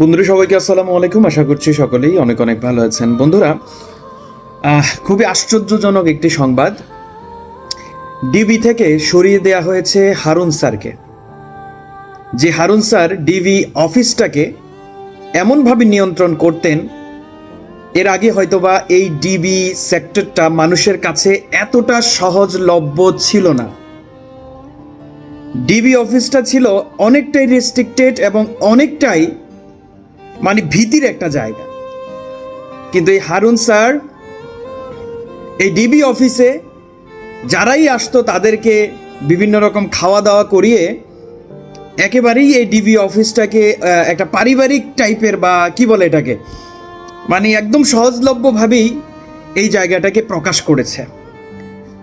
বন্ধুরা, সবাইকে আসসালামু আলাইকুম। আশা করছি সকলেই অনেক অনেক ভালো আছেন। বন্ধুরা খুবই আশ্চর্যজনক একটি সংবাদ। ডিবি থেকে সরিয়ে দেয়া হয়েছে হারুন স্যারকে। যে হারুন স্যার ডিবি অফিসটাকে এমনভাবে নিয়ন্ত্রণ করতেন, এর আগে হয়তোবা এই ডিবি সেক্টরটা মানুষের কাছে এতটা সহজলভ্য ছিল না। ডিবি অফিসটা ছিল অনেকটাই রেস্ট্রিক্টেড এবং অনেকটাই মানে ভীতির একটা জায়গা। কিন্তু এই হারুন স্যার, এই ডিবি অফিসে যারাই আসতো তাদেরকে বিভিন্ন রকম খাওয়া দাওয়া করিয়ে একেবারেই এই ডিবি অফিসটাকে একটা পারিবারিক টাইপের বা কি বলে এটাকে মানে একদম সহজলভ্যভাবেই এই জায়গাটাকে প্রকাশ করেছে।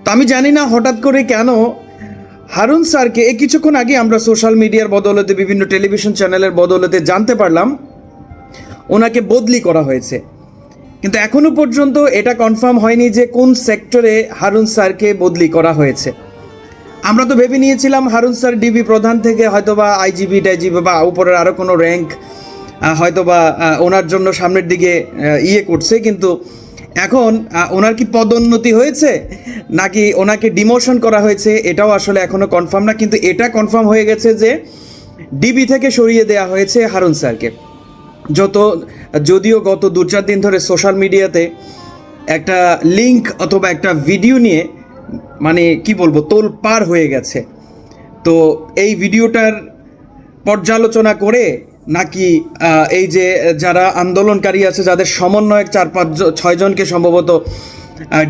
তো আমি জানি না হঠাৎ করে কেন হারুন স্যারকে এই কিছুক্ষণ আগে আমরা সোশ্যাল মিডিয়ার বদলতে, বিভিন্ন টেলিভিশন চ্যানেলের বদলতে জানতে পারলাম ওনাকে বদলি করা হয়েছে। কিন্তু এখনও পর্যন্ত এটা কনফার্ম হয়নি যে কোন সেক্টরে হারুন স্যারকে বদলি করা হয়েছে। আমরা তো ভেবে নিয়েছিলাম হারুন স্যার ডিবি প্রধান থেকে হয়তোবা আইজিবি টাইজিবি বা উপরের আরও কোনো র্যাঙ্ক হয়তোবা ওনার জন্য সামনের দিকে ইয়ে করছে। কিন্তু এখন ওনার কি পদোন্নতি হয়েছে? নাকি ওনাকে ডিমোশন করা হয়েছে? এটাও আসলে এখনও কনফার্ম না। কিন্তু এটা কনফার্ম হয়ে গেছে যে ডিবি থেকে সরিয়ে দেওয়া হয়েছে হারুন স্যারকে। যত, যদিও গত দু চার দিন ধরে সোশ্যাল মিডিয়াতে একটা লিংক অথবা একটা ভিডিও নিয়ে মানে কি বলব, তোল পার হয়ে গেছে। তো এই ভিডিওটার পর্যালোচনা করে নাকি এই যে যারা আন্দোলনকারী আছে, যাদের সমন্বয়ক চার পাঁচ ছয়জনকে সম্ভবত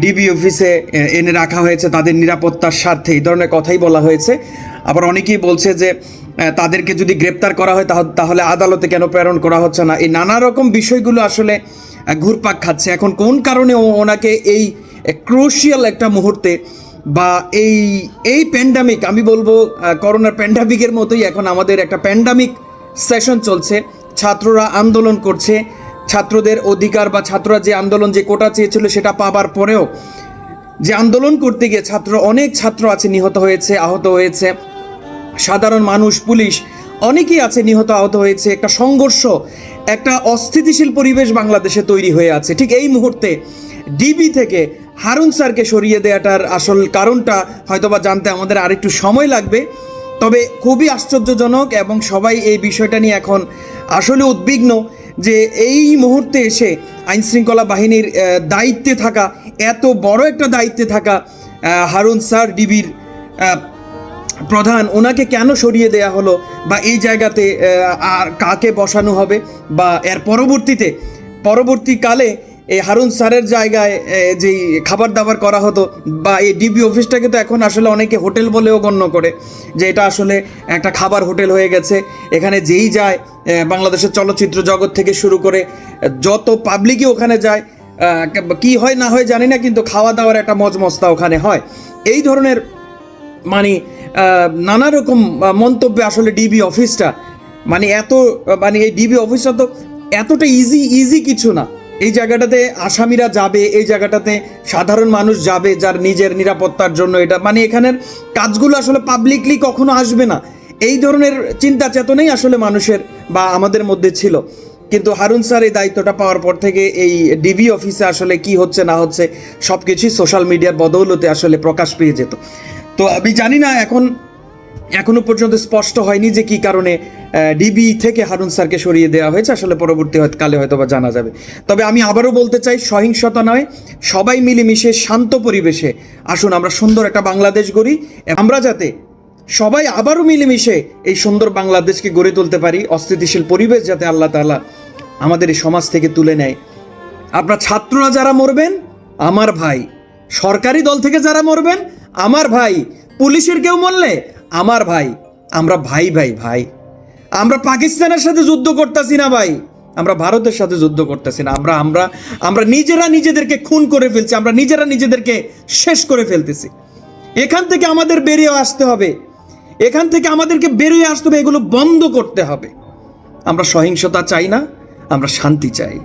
ডিবি অফিসে এনে রাখা হয়েছে, তাদের নিরাপত্তার স্বার্থে, এই ধরনের কথাই বলা হয়েছে। আবার অনেকেই বলছে যে তাদেরকে যদি গ্রেপ্তার করা হয় তাহ- তাহলে আদালতে কেন প্রেরণ করা হচ্ছে না? এই নানা রকম বিষয়গুলো আসলে ঘুরপাক খাচ্ছে। এখন কোন কারণে ওনাকে এই ক্রোশিয়াল একটা মুহূর্তে বা এই এই প্যান্ডামিক আমি বলব করোনার প্যান্ডামিকের মতোই এখন আমাদের একটা প্যান্ডামিক সেশন চলছে। ছাত্ররা আন্দোলন করছে। ছাত্রদের অধিকার বা ছাত্ররা যে আন্দোলন, যে কোটা চেয়েছিল সেটা পাবার পরেও যে আন্দোলন করতে গিয়ে ছাত্র, অনেক ছাত্র আছে নিহত হয়েছে, আহত হয়েছে। সাধারণ মানুষ, পুলিশ, অনেকেই আছে, নিহত, আহত হয়েছে। একটা সংঘর্ষ, একটা অস্থিতিশীল পরিবেশ বাংলাদেশে তৈরি হয়ে আছে। ঠিক এই মুহূর্তে ডিবি থেকে হারুন স্যারকে সরিয়ে দেওয়াটার আসল কারণটা হয়তোবা জানতে আমাদের আরেকটু সময় লাগবে। তবে খুবই আশ্চর্যজনক এবং সবাই এই বিষয়টা নিয়ে এখন আসলে উদ্বিগ্ন যে এই মুহূর্তে এসে আইনশৃঙ্খলা বাহিনীর দায়িত্বে থাকা, এত বড় একটা দায়িত্বে থাকা হারুন স্যার ডিবির প্রধান, ওনাকে কেন সরিয়ে দেয়া হলো বা এই জায়গাতে আর কাকে বসানো হবে বা এর পরবর্তীতে, পরবর্তীকালে এই হারুন স্যারের জায়গায় যেই খাবার দাবার করা হতো বা এই ডিবি অফিসটাকে তো এখন আসলে অনেকে হোটেল বলেও গণ্য করে যে এটা আসলে একটা খাবার হোটেল হয়ে গেছে। এখানে যেই যায় বাংলাদেশের চলচ্চিত্র জগৎ থেকে শুরু করে, যত পাবলিকই ওখানে যায় কি হয় না হয় জানি না, কিন্তু খাওয়া দাওয়ার একটা মজমস্তা ওখানে হয়। এই ধরনের মানে নানা রকম মন্তব্যে আসলে ডিবি অফিসটা মানে এত মানে এই ডিবি অফিসটা তো এতটা ইজি ইজি কিছু না। এই জায়গাটাতে আসামিরা যাবে, এই জায়গাটাতে সাধারণ মানুষ যাবে যার নিজের নিরাপত্তার জন্য এটা মানে এখানের কাজগুলো আসলে পাবলিকলি কখনো আসবে না। এই ধরনের চিন্তা চেতনাই আসলে মানুষের বা আমাদের মধ্যে ছিল। কিন্তু হারুন স্যার এই দায়িত্বটা পাওয়ার পর থেকে এই ডিবি অফিসে আসলে কি হচ্ছে না হচ্ছে সব কিছুই সোশ্যাল মিডিয়ার বদৌলতে আসলে প্রকাশ পেয়ে যেত। তো আমি জানি না, এখন, এখনও পর্যন্ত স্পষ্ট হয়নি যে কি কারণে ডিবি থেকে হারুন স্যারকে সরিয়ে দেওয়া হয়েছে, আসলে পরবর্তী কালে হয়তো বা জানা যাবে। তবে আমি আবারও বলতে চাই, সহিংসতা নয়, সবাই মিলেমিশে শান্ত পরিবেশে আসুন, আমরা সুন্দর একটা বাংলাদেশ গড়ি, আমরা যাতে সবাই আবারও মিলেমিশে এই সুন্দর বাংলাদেশকে গড়ে তুলতে পারি, অস্থিতিশীল পরিবেশ যাতে আল্লাহ তাআলা আমাদের এই সমাজ থেকে তুলে নেয়। আপনার ছাত্ররা যারা মরবেন, আমার ভাই, সরকারি দল থেকে যারা মরবেন আমার ভাই, পুলিশের কেউ মরলে? আমার ভাই। আমরা ভাই ভাই ভাই। আমরা পাকিস্তানের সাথে যুদ্ধ করতেছি না, ভাই। আমরা ভারতের সাথে যুদ্ধ করতেছি না। আমরা আমরা আমরা নিজেরা নিজেদেরকে খুন করে ফেলছি। আমরা নিজেরা নিজেদেরকে শেষ করে ফেলতেছি। এখান থেকে আমাদের বেরিয়ে আসতে হবে। এখান থেকে আমাদেরকে বেরিয়ে আসতে হবে। এগুলো বন্ধ করতে হবে। আমরা সহিংসতা চাই না, আমরা শান্তি চাই।